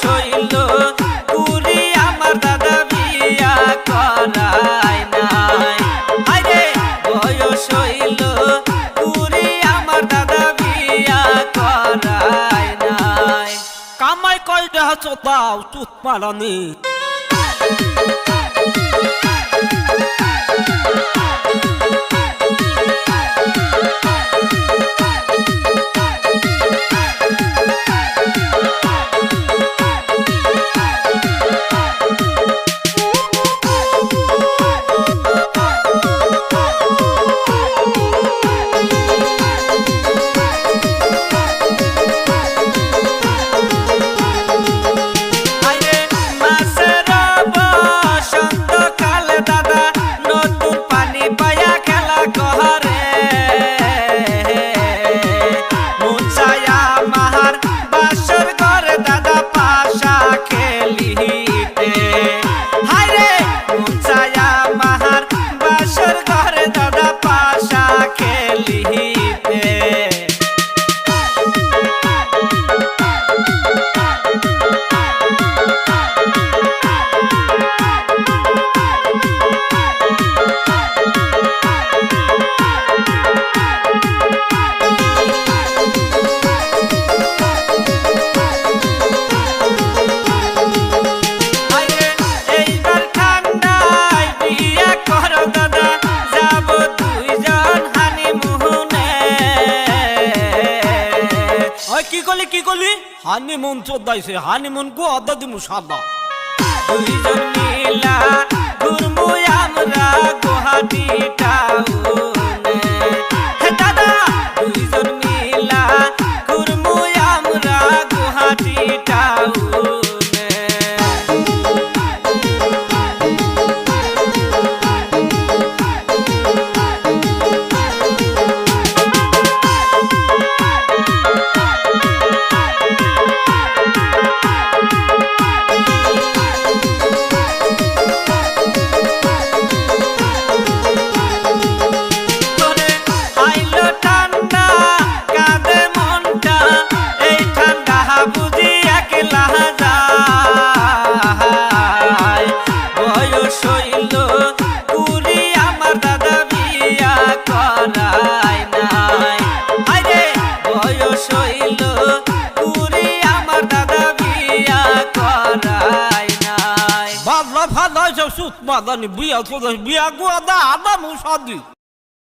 শৈল পুরি আমার দাদা বিয়া করায় নাই। আরে বয় শৈল পুরি আমার দাদা বিয়া করায় নাই। কামাই কই দেহ চোদাও চুত দাদা কি কলি কি করলি? হানিমুন চোদ্দাইছে হানিমুন গো অদা দিমু সাদা। দুইজন মিলা ঘুরমু আমরা গুহাটি বয়স হইল পুরি আমার দাদা বিয়া করাই নাই। আরে বয়স হইল পুরি আমার দাদা বিয়া করাই নাই। বাদলা ফাদা সব সুত মাদানি, বিয়া তো বিয়া গুয়া দা আদা মুসাদি।